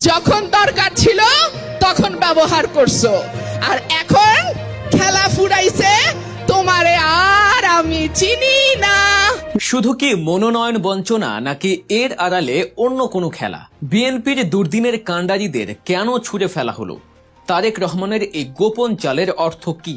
যখন দরকার ছিল তখন ব্যবহার করছ। আর এখন খেলা ফুরাইছে তোমারে আর আমি চিনি না। শুধু কি মনোনয়ন বঞ্চনা নাকি এর আড়ালে অন্য কোনো খেলা? বিএনপির দুর্দিনের কাণ্ডারিদের কেন ছুড়ে ফেলা হলো? তারেক রহমানের এই গোপন চালের অর্থ কি?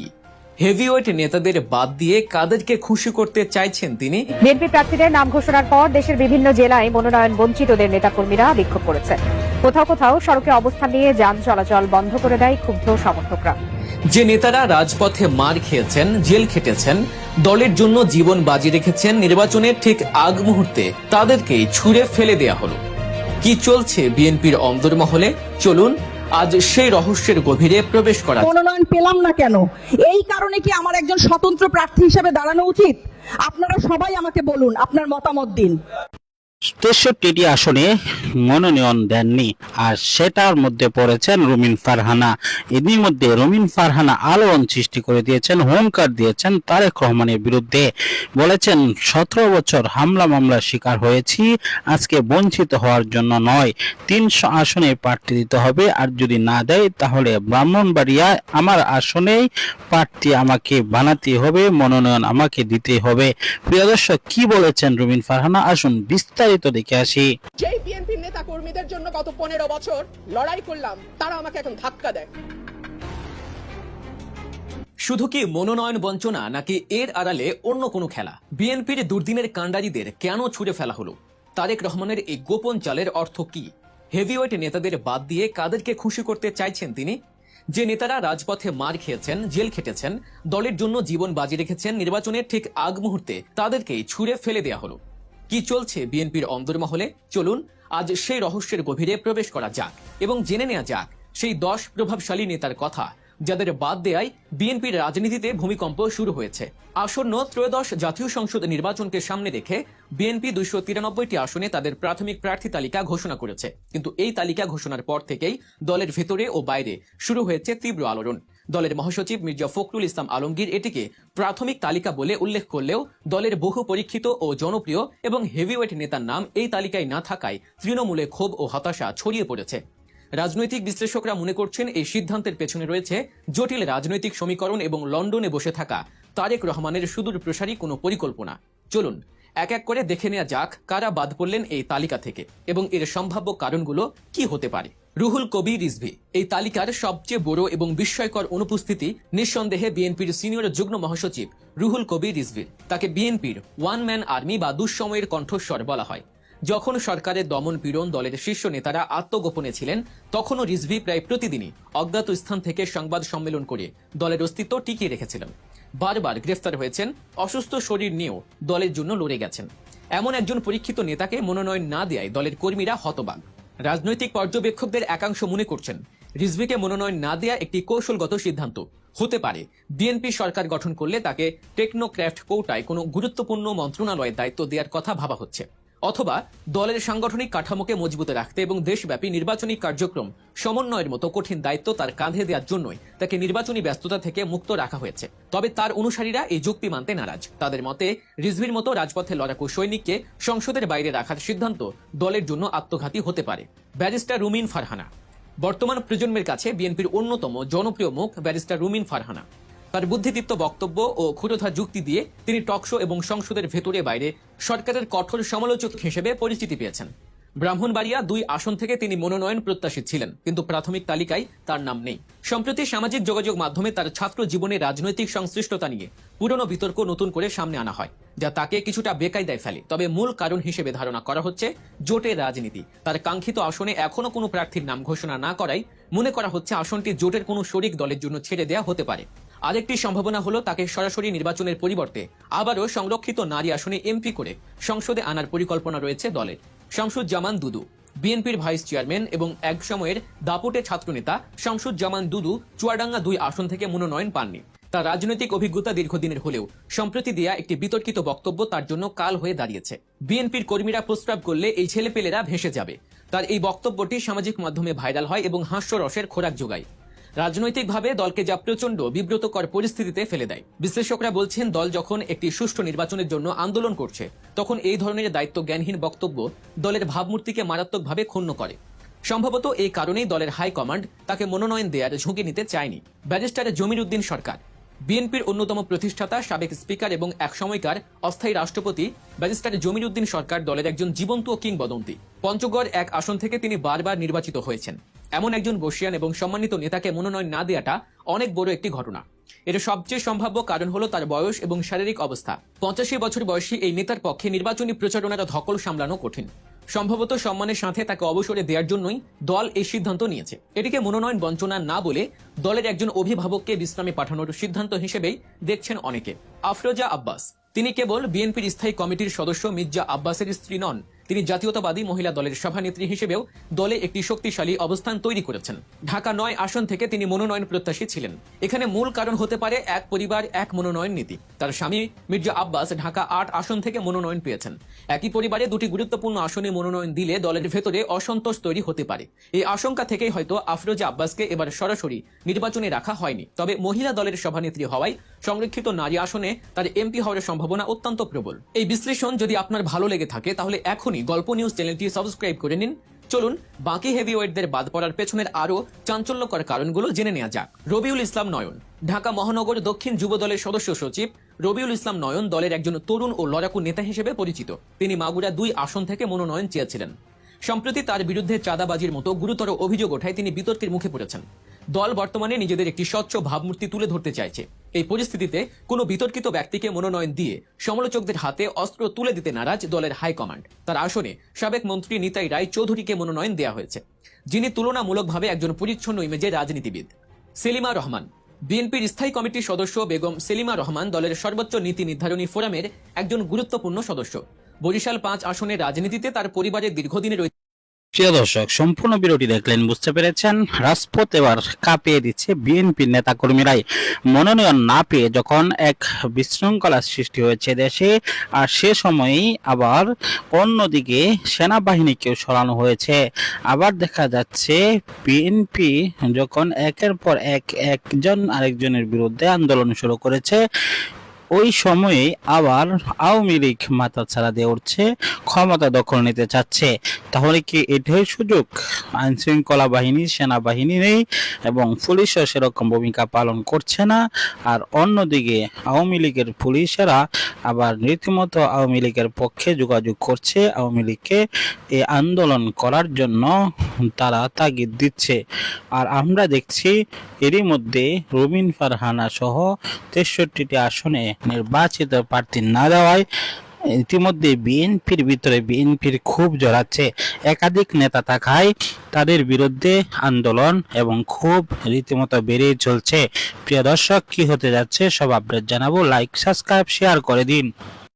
হেভিওয়েট নেতাদের বাদ দিয়ে কাদেরকে খুশি করতে চাইছেন তিনি? বিএনপি প্রার্থীদের নাম ঘোষণার পর দেশের বিভিন্ন জেলায় মনোনয়ন বঞ্চিতদের নেতাকর্মীরা বিক্ষোভ করেছে কোথাও কোথাও সড়কে অবস্থান নিয়ে যান চলাচল বন্ধ করে দেয় ক্ষুব্ধ সমর্থকরা। যে নেতারা রাজপথে মার খেয়েছেন জেল খেটেছেন দলের জন্য জীবন বাজি রেখেছেন নির্বাচনের ঠিক আগ মুহূর্তে তাদেরকেই ছুঁড়ে ফেলে দেয়া হলো। কি চলছে বিএনপির অন্দরমহলে চলুন আজ সেই রহস্যের গভীরে প্রবেশ করা মনোনয়ন পেলাম না কেন? এই কারণে কি আমার একজন স্বতন্ত্র প্রার্থী হিসেবে দাঁড়ানো উচিত? আপনারা সবাই আমাকে বলুন আপনার মতামত দিন। তেষট্টিটি আসনে মনোনয়ন দেননি, আর সেটার মধ্যে পড়েছেন রুমিন ফারহানা। এরই মধ্যে রুমিন ফারহানা আলোড়ন সৃষ্টি করে দিয়েছেন, হুঙ্কার দিয়েছেন তারেক রহমানের বিরুদ্ধে। বলেছেন, সতেরো বছর হামলা মামলার শিকার হয়েছি, আজকে বঞ্চিত হওয়ার জন্য নয়, তিনশো আসনে প্রার্থী দিতে হবে, আর যদি না দেয় তাহলে ব্রাহ্মণবাড়িয়া আমার আসনেই প্রার্থী আমাকে বানাতে হবে, মনোনয়ন আমাকে দিতে হবে। প্রিয় দর্শক, কি বলেছেন রুমিন ফারহানা? আসুন বিস্তারিত দেখে আসি। যেই বিএনপির নেতা কর্মীদের জন্য গত পনেরো বছর লড়াই করলাম তারা আমাকে এখন ধাক্কা দেয়। শুধু কি মনোনয়ন বঞ্চনা নাকি এর আড়ালে অন্য কোনো খেলা? বিএনপির দুর্দিনের কাণ্ডারিদের কেন ছুড়ে ফেলা হলো? তারেক রহমানের এই গোপন চালের অর্থ কি? হেভিওয়েট নেতাদের বাদ দিয়ে কাদেরকে খুশি করতে চাইছেন তিনি? যে নেতারা রাজপথে মার খেয়েছেন জেল খেটেছেন দলের জন্য জীবন বাজি রেখেছেন নির্বাচনের ঠিক আগ মুহূর্তে তাদেরকেই ছুড়ে ফেলে দেয়া হলো। কি চলছে বিএনপির অন্দরমহলে? চলুন, আজ সেই রহস্যের গভীরে প্রবেশ করা যাক এবং জেনে নেওয়া যাক সেই দশ প্রভাবশালী নেতার কথা, যাদের বাদ দেয়ায় বিএনপির রাজনীতিতে ভূমিকম্প শুরু হয়েছে। আসন্ন ত্রয়োদশ জাতীয় সংসদ নির্বাচনকে সামনে রেখে বিএনপি দুইশো তিরানব্বইটি আসনে তাদের প্রাথমিক প্রার্থী তালিকা ঘোষণা করেছে। কিন্তু এই তালিকা ঘোষণার পর থেকেই দলের ভেতরে ও বাইরে শুরু হয়েছে তীব্র আলোড়ন। দলের মহাসচিব মির্জা ফখরুল ইসলাম আলমগীর এটিকে প্রাথমিক তালিকা বলে উল্লেখ করলেও দলের বহু পরীক্ষিত ও জনপ্রিয় এবং হেভিওয়েট নেতার নাম এই তালিকায় না থাকায় তৃণমূলে ক্ষোভ ও হতাশা ছড়িয়ে পড়েছে। রাজনৈতিক বিশ্লেষকরা মনে করছেন এই সিদ্ধান্তের পেছনে রয়েছে জটিল রাজনৈতিক সমীকরণ এবং লন্ডনে বসে থাকা তারেক রহমানের সুদূর প্রসারী কোনো পরিকল্পনা। চলুন, এক এক করে দেখে নেওয়া যাক কারা বাদ পড়লেন এই তালিকা থেকে এবং এর সম্ভাব্য কারণগুলো কি হতে পারে। রুহুল কবি রিজভি। এই তালিকার সবচেয়ে বড় এবং বিস্ময়কর অনুপস্থিতি নিঃসন্দেহে বিএনপির সিনিয়র যুগ্ম মহাসচিব রুহুল কবি রিজভির। তাকে বিএনপির ওয়ান ম্যান আর্মি বা দুঃসময়ের কণ্ঠস্বর বলা হয়। যখন সরকারের দমন পীড়ন দলের শীর্ষ নেতারা আত্মগোপনে ছিলেন, তখনও রিজভি প্রায় প্রতিদিনই অজ্ঞাত স্থান থেকে সংবাদ সম্মেলন করে দলের অস্তিত্ব টিকিয়ে রেখেছিলেন। বারবার গ্রেফতার হয়েছেন, অসুস্থ শরীর নিয়েও দলের জন্য লড়ে গেছেন। এমন একজন পরীক্ষিত নেতাকে মনোনয়ন না দেয় দলের কর্মীরা হতবাক। রাজনৈতিক পর্যবেক্ষকদের একাংশ মনে করছেন, রিজভিকে মনোনয়ন না দেয়া একটি কৌশলগত সিদ্ধান্ত। হতে পারে, বিএনপি সরকার গঠন করলে তাকে টেকনোক্র্যাফট কোটায় কোনো গুরুত্বপূর্ণ মন্ত্রণালয়ের দায়িত্ব দেওয়ার কথা ভাবা হচ্ছে। অথবা দলের সাংগঠনিক কাঠামোকে মজবুত রাখতে এবং দেশব্যাপী নির্বাচনী কার্যক্রম সমন্বয়ের মতো কঠিন দায়িত্ব তার কাঁধে দেওয়ার জন্যই তাকে নির্বাচনী ব্যস্ততা থেকে মুক্ত রাখা হয়েছে। তবে তার অনুসারীরা এই যুক্তি মানতে নারাজ। তাদের মতে, রিজভির মতো রাজপথে লড়াকু সৈনিককে সংসদের বাইরে রাখার সিদ্ধান্ত দলের জন্য আত্মঘাতী হতে পারে। ব্যারিস্টার রুমিন ফারহানা। বর্তমান প্রজন্মের কাছে বিএনপির অন্যতম জনপ্রিয় মুখ ব্যারিস্টার রুমিন ফারহানা। তার বুদ্ধিদীপ্ত বক্তব্য ও ক্ষুরোধা যুক্তি দিয়ে তিনি টকশো এবং সংসদের ভেতরে বাইরে সরকারের কঠোর সমালোচক হিসেবে পরিচিতি পেয়েছেন। ব্রাহ্মণবাড়িয়া দুই আসন থেকে তিনি মনোনয়ন প্রত্যাশী ছিলেন, কিন্তু প্রাথমিক তালিকায় তার নাম নেই। সম্প্রতি সামাজিক যোগাযোগ মাধ্যমে তার ছাত্র জীবনে রাজনৈতিক সংশ্লিষ্টতা নিয়ে পুরনো বিতর্ক নতুন করে সামনে আনা হয়, যা তাকে কিছুটা বেকায়দায় ফেলে। তবে মূল কারণ হিসেবে ধারণা করা হচ্ছে, জোটের রাজনীতি। তার কাঙ্ক্ষিত আসনে এখনও কোনো প্রার্থীর নাম ঘোষণা না করায় মনে করা হচ্ছে আসনটি জোটের কোনো শরিক দলের জন্য ছেড়ে দেয়া হতে পারে। আরেকটি সম্ভাবনা হলো তাকে সরাসরি নির্বাচনের পরিবর্তে আবারও সংরক্ষিত নারী আসনে এমপি করে সংসদে আনার পরিকল্পনা রয়েছে দলের। শামসুজ্জামান দুদু, বিএনপির ভাইস চেয়ারম্যান এবং এক সময়ের দাপুটে ছাত্রনেতা শামসুজ্জামান দুদু চুয়াডাঙ্গা দুই আসন থেকে মনোনয়ন পাননি। তার রাজনৈতিক অভিজ্ঞতা দীর্ঘদিনের হলেও সম্প্রতি দেয়া একটি বিতর্কিত বক্তব্য তার জন্য কাল হয়ে দাঁড়িয়েছে। বিএনপির কর্মীরা প্রস্তাব করলে এই ছেলেপেলেরা ভেসে যাবে। তার এই বক্তব্যটি সামাজিক মাধ্যমে ভাইরাল হয় এবং হাস্যরসের খোরাক যোগায়। রাজনৈতিকভাবে দলকে যা প্রচণ্ড বিব্রতকর পরিস্থিতিতে ফেলে দেয়। বিশ্লেষকরা বলছেন, দল যখন একটি সুষ্ঠু নির্বাচনের জন্য আন্দোলন করছে, তখন এই ধরনের দায়িত্ব জ্ঞানহীন বক্তব্য দলের ভাবমূর্তিকে মারাত্মকভাবে ক্ষুণ্ণ করে। সম্ভবত এই কারণেই দলের হাইকমান্ড তাকে মনোনয়ন দেওয়ার ঝুঁকি নিতে চায়নি। ব্যারিস্টার জমির উদ্দিন সরকার, বিএনপির অন্যতম প্রতিষ্ঠাতা, সাবেক স্পিকার এবং একসময়কার অস্থায়ী রাষ্ট্রপতি ব্যারিস্টার জমির উদ্দিন সরকার দলের একজন জীবন্ত কিংবদন্তি। পঞ্চগড় এক আসন থেকে তিনি বারবার নির্বাচিত হয়েছেন। এমন একজন বর্ষিয়ান এবং সম্মানিত নেতাকে মনোনয়ন না দেওয়াটা অনেক বড় একটি ঘটনা। এর সবচেয়ে সম্ভাব্য কারণ হলো তার বয়স এবং শারীরিক অবস্থা। পঁচাশি বছর বয়সী এই নেতার পক্ষে নির্বাচনী প্রচারণার ধকল সামলানো কঠিন। সম্ভবত সম্মানের সাথে তাকে অবসরে দেওয়ার জন্যই দল এই সিদ্ধান্ত নিয়েছে। এটিকে মনোনয়ন বঞ্চনা না বলে দলের একজন অভিভাবককে বিশ্রামে পাঠানোর সিদ্ধান্ত হিসেবেই দেখছেন অনেকে। আফরোজা আব্বাস। তিনি কেবল বিএনপির স্থায়ী কমিটির সদস্য মির্জা আব্বাসের স্ত্রী নন তিনি জাতীয়তাবাদী মহিলা দলের সভানেত্রী হিসেবেও দলে একটি শক্তিশালী অবস্থান তৈরি করেছেন। ঢাকা নয় আসন থেকে তিনি মনোনয়ন প্রত্যাশী ছিলেন। এখানে মূল কারণ হতে পারে এক পরিবার, এক মনোনয়ন নীতি। তার স্বামী মির্জা আব্বাস ঢাকা আট আসন থেকে মনোনয়ন পেয়েছেন। একই পরিবারে দুটি গুরুত্বপূর্ণ আসনে মনোনয়ন দিলে দলের ভেতরে অসন্তোষ তৈরি হতে পারে। এই আশঙ্কা থেকেই হয়তো আফরোজা আব্বাসকে এবার সরাসরি নির্বাচনে রাখা হয়নি। তবে মহিলা দলের সভানেত্রী হওয়ায় সংরক্ষিত নারী আসনে তার এমপি হওয়ার সম্ভাবনা অত্যন্ত প্রবল। এই বিশ্লেষণ যদি আপনার ভালো লেগে থাকে, তাহলে এখনই গল্প নিউজ চ্যানেলটি সাবস্ক্রাইব করে নিন। চলুন, বাকি হেভিওয়েটদের বাদ পড়ার পেছনের আরও চাঞ্চল্যকর কারণগুলো জেনে নেওয়া যাক। রবিউল ইসলাম নয়ন, ঢাকা মহানগর দক্ষিণ যুব দলের সদস্য সচিব। রবিউল ইসলাম নয়ন দলের একজন তরুণ ও লড়াকু নেতা হিসেবে পরিচিত। তিনি মাগুরা দুই আসন থেকে মনোনয়ন চেয়েছিলেন। সম্প্রতি তার বিরুদ্ধে চাঁদাবাজির মতো গুরুতর অভিযোগ ওঠায় তিনি বিতর্কের মুখে পড়েছেন। দল বর্তমানে নিজেদের একটি স্বচ্ছ ভাবমূর্তি তুলে ধরতে চাইছে। এই পরিস্থিতিতে কোনো বিতর্কিত ব্যক্তিকে মনোনয়ন দিয়ে সমালোচকদের হাতে অস্ত্র তুলে দিতে নারাজ দলের হাইকমান্ড। তার আসনে সাবেক মন্ত্রী নিতাই রায় চৌধুরীকে মনোনয়ন দেওয়া হয়েছে, যিনি তুলনামূলকভাবে একজন পরিচ্ছন্ন ইমেজের রাজনীতিবিদ। সেলিমা রহমান, বিএনপির স্থায়ী কমিটির সদস্য বেগম সেলিমা রহমান দলের সর্বোচ্চ নীতি নির্ধারণী ফোরামের একজন গুরুত্বপূর্ণ সদস্য। বরিশাল পাঁচ আসনের রাজনীতিতে তার পরিবারের দীর্ঘদিনের প্রিয় দর্শক, সম্পূর্ণ বিরতি দেখলেন, বুঝতে পেরেছেন? রাজপথ এবার কাঁপিয়ে দিচ্ছে বিএনপি নেতাকর্মীরাই। মনোনয়ন না পেয়ে যখন এক বিশৃঙ্খলার সৃষ্টি হয়েছে দেশে, আর সে সময়েই আবার অন্যদিকে সেনাবাহিনীকেও সরানো হয়েছে। আবার দেখা যাচ্ছে, বিএনপি যখন একের পর এক, একজন আরেকজনের বিরুদ্ধে আন্দোলন শুরু করেছে ওই সময়ে আবার আওয়ামী লীগ মাথা ছাড়া দিয়ে উঠছে, ক্ষমতা দখল নিতে চাচ্ছে। তাহলে কি এটাই সুযোগ? আইন শৃঙ্খলা বাহিনী, সেনাবাহিনী নেই এবং পুলিশও সেরকম ভূমিকা পালন করছে না। আর অন্যদিকে আওয়ামী লীগের পুলিশেরা আবার রীতিমতো আওয়ামী লীগের পক্ষে যোগাযোগ করছে। আওয়ামী লীগকে এই আন্দোলন করার জন্য তারা তাগিদ দিচ্ছে। আর আমরা দেখছি এরই মধ্যে রবিন ফারহানা সহ তেষট্টিটি আসনে নির্বাচিত প্রার্থী না দেওয়ায় ইতিমধ্যে বিএনপির ভিতরে বিএনপির খুব জড়াচ্ছে। একাধিক নেতা থাকায় তাদের বিরুদ্ধে আন্দোলন এবং খুব রীতিমতো বেড়ে চলছে। প্রিয় দর্শক, কি হতে যাচ্ছে সব আপডেট জানাব। লাইক, সাবস্ক্রাইব, শেয়ার করে দিন।